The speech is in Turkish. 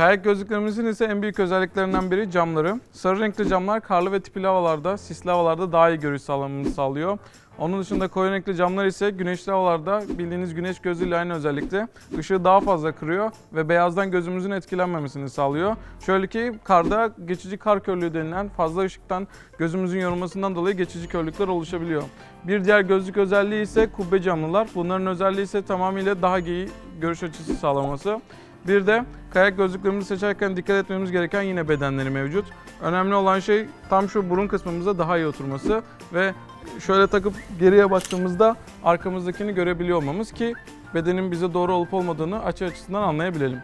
Kayak gözlüklerimizin ise en büyük özelliklerinden biri camları. Sarı renkli camlar karlı ve tipli havalarda, sisli havalarda daha iyi görüş sağlamamızı sağlıyor. Onun dışında koyu renkli camlar ise güneşli havalarda bildiğiniz güneş gözüyle aynı özellikle ışığı daha fazla kırıyor ve beyazdan gözümüzün etkilenmemesini sağlıyor. Şöyle ki karda geçici kar körlüğü denilen fazla ışıktan gözümüzün yorulmasından dolayı geçici körlükler oluşabiliyor. Bir diğer gözlük özelliği ise kubbe camlılar. Bunların özelliği ise tamamıyla daha iyi görüş açısı sağlaması. Bir de kayak gözlüklerimizi seçerken dikkat etmemiz gereken yine bedenleri mevcut. Önemli olan şey tam şu burun kısmımıza daha iyi oturması ve şöyle takıp geriye baktığımızda arkamızdakini görebiliyor olmamız ki bedenin bize doğru olup olmadığını açı açısından anlayabilelim.